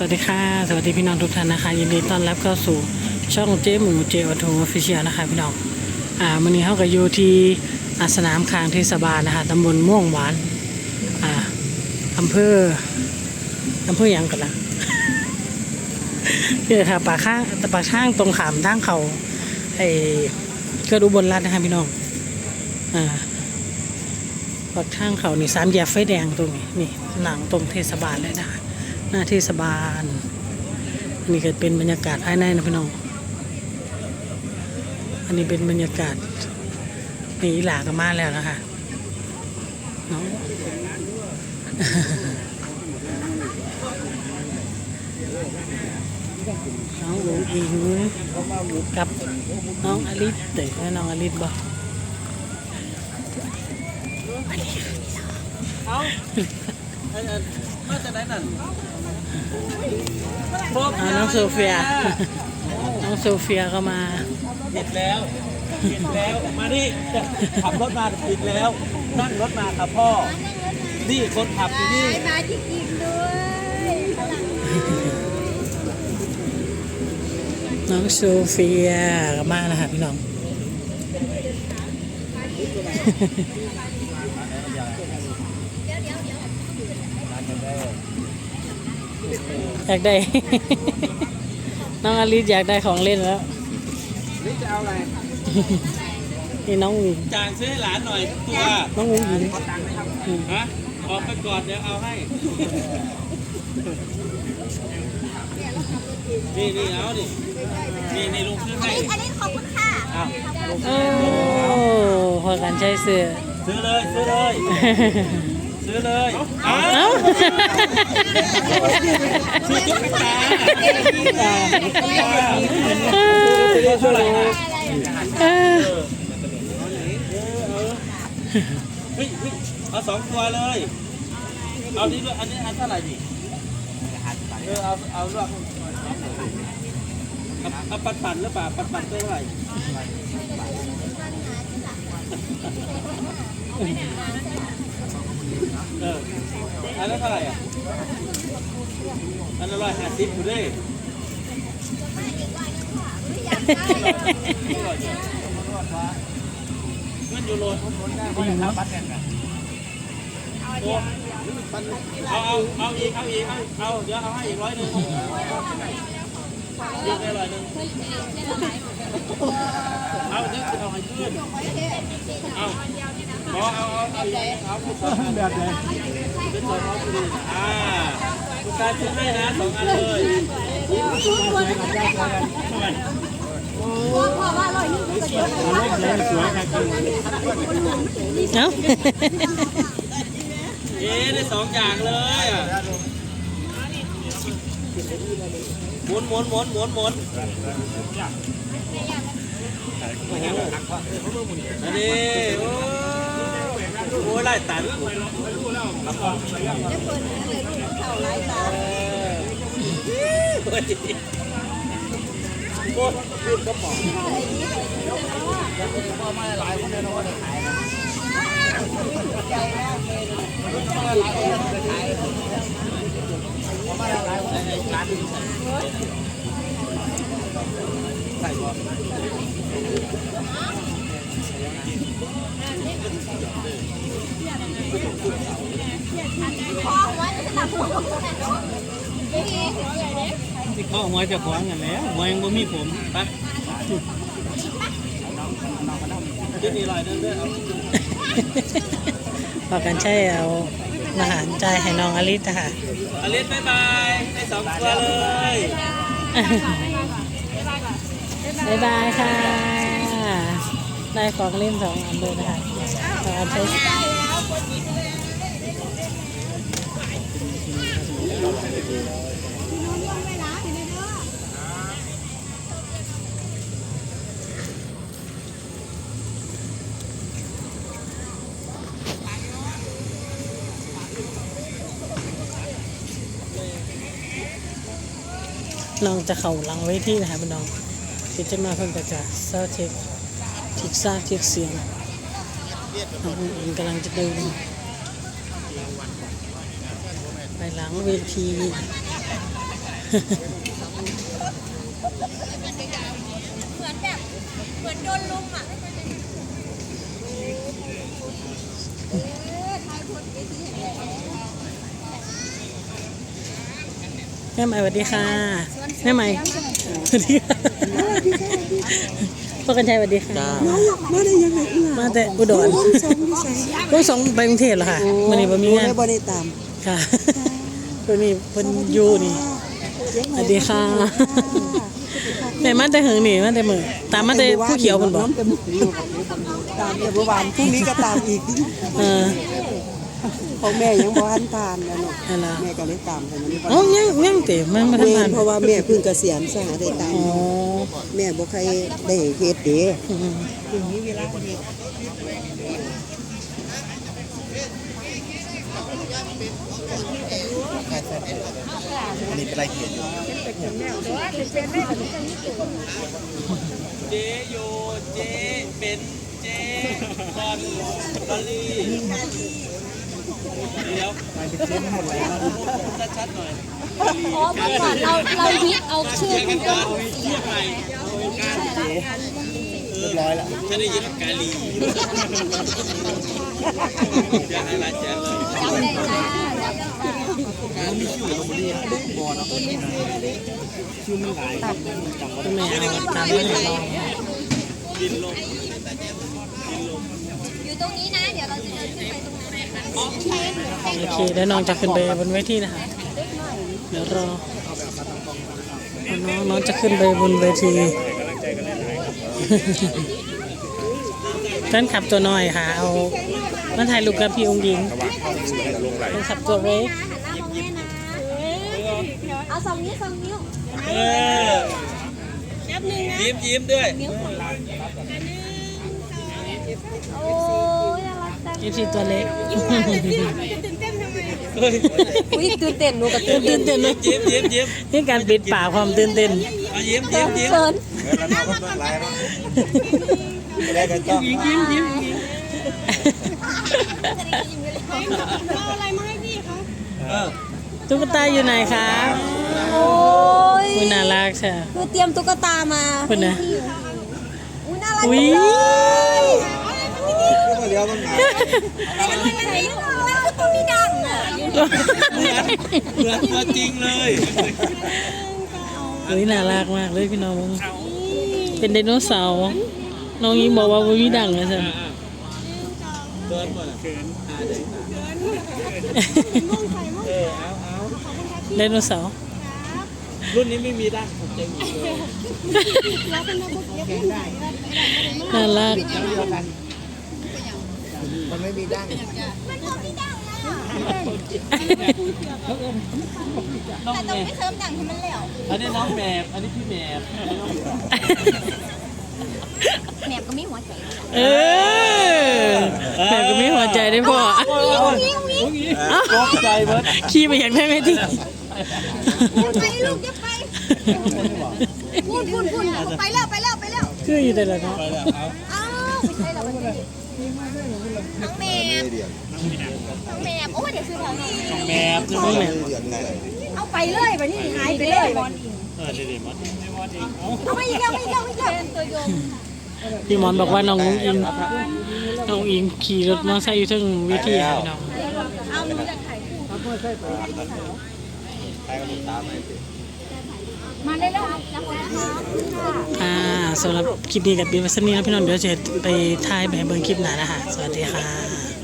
สวัสดีค่ะ สวัสดีพี่น้องทุกท่านนะคะ ยินดีต้อนรับเข้าสู่ช่องเจ๊หมูเจออโทออฟฟิเชียลนะคะพี่น้องอ่าวันนี้เขาก็อยู่ที่อาสนามคางเทศบาลนะคะตำบลม่วงหวานอ่าอำเภออำเภอยังกันละเนี่ยค่ะปากข้างปากข้างตรงขามทางเขาไอ้เกิดอุบลรัฐนะคะพี่น้องอ่าปากข้างเขานี่สามแยกไฟแดงตรงนี้นี่หลังตรงเทศบาลเลยนะคะ หน้าเทศบาลอันนี้ก็เป็นบรรยากาศภายในนะพี่น้อง อันนี้เป็นบรรยากาศนี่อีหลาก็มาแล้วนะคะน้องน้องอุ๋งอิงกับน้องอลิสเด็กน้องอลิสบอกเอาไอ้อัน มาจากไหนนั่นอ่าน้องโซเฟีย น้องโซเฟียก็มา ผิดแล้วผิดแล้ว มานี่ขับรถมาผิดแล้ว นั่งรถมาครับพ่อ นี่คนขับอยู่นี่ มาจริงๆด้วยน้องโซเฟียก็มานะคะพี่น้อง อยากได้ น้องอลิสอยากได้ของเล่นแล้วนี่จะเอาอะไรนี่น้องอุ๋งจางซื้อให้หลานหน่อยทุกตัวน้องอุ๋งอิงฮะออกไปก่อนเดี๋ยวเอาให้ นี่นี่เอาดินี่นี่ลุงซื้อให้อันนี้ขอบคุณค่ะอ้าวลุงโอ้ซื้อให้พอกันใช้เสื้อซื้อเลยซื้อเลย ซื้อเลยเอาเอ้าซื้อตุ๊กตาตุ๊กตาซื้อเท่าไหร่นะเออเฮ้ยเฮ้ยเอาสองตัวเลย เอานี่ด้วยอันนี้อันเท่าไหร่ดิเออเอาเอาด้วยเอาเอาปันปันหรือเปล่าปันปันเท่าไหร่ เอออันนั้นเท่าไหร่อะอันละร้อยห้าสิบคุณดิเงินยูโรเอาเอาเอาอีกเอาอีกเอาเอาเดี๋ยวเอาให้อีกร้อยหนึ่งยืดได้ร้อยหนึ่งเอาเดี๋ยวเอาให้ขึ้นเอา เอาเอาเอาเอาเอาผู้ชายแบบไหนเป็นสองร้อยพอดีอ่าผู้ชายซื้อให้นะสองอันเลยเพราะว่า ร้ยนี่คือเยอะเลยสวยครับเอ้าเอ๊ะได้สองอย่างเลยอะหมุนหมุนหมุนหมุนหมุนอันนี้โอ้โหไล่ตันเท่าไรตาโอ้ยโคตรขึ้นกระป๋อง พ่อไว้จะตัดผมไม่ดีที่เขาหัวจะขวางกันแล้วหัวยังบ่มีผมไปยืดนี่ลอยเดินด้วยเอาพอกันใช้เอาอาหารใจายให้น้องอลิสนะคะอลิสบายบายได้สองตัวเลยบ๊ายบายค่ะ ได้ของเล่นสองอันเลยนะคะ อกันใช้น้องจะเข่าลังไว้ที่นะคะพี่น้องที่จะมาเพิ่งก็จะเซาเทคทิกซาเทคเสียง น้องอิงกำลังจะเดินไปหลังเวทีเหมือนแบบเหมือนโดนลุมอะแม่ใหม่สวัสดีค่ะแม่ใหม่สวัสดีค่ะ พ่อกันชัยสวัสดีค่ะมาได้ยังไงอีหล่ะมาแต่อุดรสองที่ใส่ลูกสองไปกรุงเทพเหรอค่ะวันนี้ผมมีงานโอ้ได้บ่ได้ตามค่ะวันนี้เพิ่นอยู่นี่สวัสดีค่ะแม่มาแต่หึงนี่มาแต่มือตามมาแต่ผู้เขียวเพิ่นบอกน้ำแต่มือตามแต่เมื่อวานพรุ่งนี้ก็ตามอีกเออ ของแม่ยังบ่ทันทานนะเนาะนั่นล่ะแม่ก็เลยตามกันนี่บ่เอ้ายังยังเตะมันมาทำแม่งานเพราะว่าแม่เพิ่งเกษียณซะหาได้ตามอ๋อแม่บ่ใครได้เฮ็ดเด้อืมพรุ่งนี้เวลาเฮ็ดเจโยเจเป็นเจบอลบอลลี่ อยอ๋อเมื่อก่อนเราเราฮิตเอาชื่อคุณต้นเทียบใหม่เรียบร้อยแล้วจะได้ยินกาลีอย่าให้ละเจนเลยจำได้จ้าจำได้จ้าการมีชื่อลงมาเรียนบอลชื่อมันหลายจำก็คุณแม่เอาตามมาให้ดินลองดินลงอยู่ตรงนี้นะ เดี๋ยวเราจะเดินขึ้นไปตรง โอเคเดี๋ยวน้องจะขึ้นไปบนเวทีนะคะเดี๋ยวรอน้องน้องจะขึ้นไปบนเวทีแฟนขับตัวน้อยค่ะเอามาถ่ายรูปกับพี่องค์หญิงแฟนขับตัวเล็กหันหน้ามองแม่นะเอาสองนิ้วสองนิ้วเออยิ้มยิ้มด้วยโอ้ยน่ารักจังเอ ฟซีตัวเล็กเฮ้ยอุ้ยตื่นเต้นหนูกับตื่นตื่นเต้นเลยยิ้มยิ้มยิ้มนี่การปิดปากความตื่นเต้นเอายิ้มยิ้มยิ้มเขินได้กันต้องยิ้มยิ้มยิ้มเออตุ๊กตาอยู่ไหนคะโอ้ยคุณน่ารักค่ะคือเตรียมตุ๊กตามาคุณนะอุ้ยน่ารักอุ้ยเดี๋ย วมันหาแล้วก็มีดังอะเหมือนตัวจริงเลยอุ้ยน่ารักมากเลยพี่น้อง เป็นไดโนเสาร์น้องยิงบอกว่าวิดังเลยสิเดินหมดเขินอ่าเดินเออเอาเอาไดโนเสาร์รุ่นนี้ไม่มีด้านผมเจ๋งเลยน่ารัก มันไม่มีดั้งน้องแต่แมต้องบไม่เสริมดังให้มันแล้วอันนี้น้องแมบอันนี้พี่แมบอันนี้น้องแมบแหนบก็มีหัวใจเออแต่ก็ไม่หัวใจได้พอวิ่งวิ่งวิ่งตกใจเบิร์ดขี่ไปอย่างได้ไหมที่ไปลูกจะไปพูดพูดพูดไปแล้วไปแล้วไปแล้วคืออยู่แต่ละเนาะ ไปแล้วเอาอ้าวไม่ใช่เรา วันนี้น้องแมบน้องแมบโอ้เดี๋ยวซื้อของน้องน้องแมบใช่ไหมน้องแมวเอาไปเลยไปนี่หายไปเลยเออเดี๋ยวเดี๋ยวมันเอาไม่อีกแล้วไม่อีกแล้วไม่อีกแล้วตัวยงพี่หมอนบอกว่าน้องอิงน้องอิงขี่รถมอเตอร์ไซค์อยู่ถึงวิธีค่ะพี่น้องเอาหนูอยากถ่ายคู่มาได้แล้วจับ อ่าสำหรับคลิปนี้กับบีวัสนีนะพี่น้องเดี๋ยวจะไปถ่ายแบบเบิร์คลิปหน้านะคะสวัสดีค่ะ